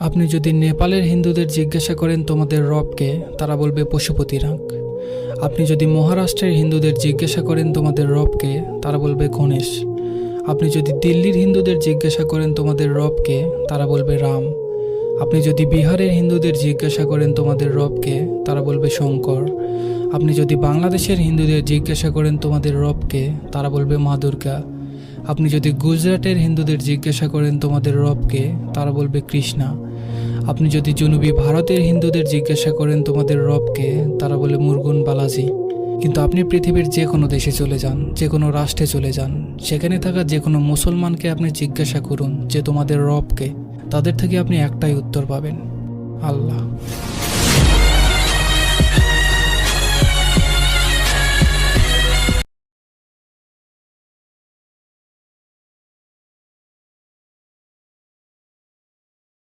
আপনি যদি নেপালের হিন্দুদের জিজ্ঞাসা করেন তোমাদের রবকে, তারা বলবে পশুপতি রাগ। আপনি যদি মহারাষ্ট্রের হিন্দুদের জিজ্ঞাসা করেন তোমাদের রবকে, তারা বলবে গণেশ। আপনি যদি দিল্লির হিন্দুদের জিজ্ঞাসা করেন তোমাদের রবকে, তারা বলবে রাম। আপনি যদি বিহারের হিন্দুদের জিজ্ঞাসা করেন তোমাদের রবকে, তারা বলবে শঙ্কর। আপনি যদি বাংলাদেশের হিন্দুদের জিজ্ঞাসা করেন তোমাদের রবকে, তারা বলবে মা দুর্গা। আপনি যদি গুজরাটের হিন্দুদের জিজ্ঞাসা করেন তোমাদের রবকে, তারা বলবে কৃষ্ণা। আপনি যদি জনুবি ভারতের হিন্দুদের জিজ্ঞাসা করেন তোমাদের রবকে, তারা বলে মুরগুন বালাজি। কিন্তু আপনি পৃথিবীর যে কোনো দেশে চলে যান, যে কোনো রাষ্ট্রে চলে যান, সেখানে থাকা যে কোনো মুসলমানকে আপনি জিজ্ঞাসা করুন যে তোমাদের রবকে, তাদের থেকে আপনি একটাই উত্তর পাবেন, আল্লাহ।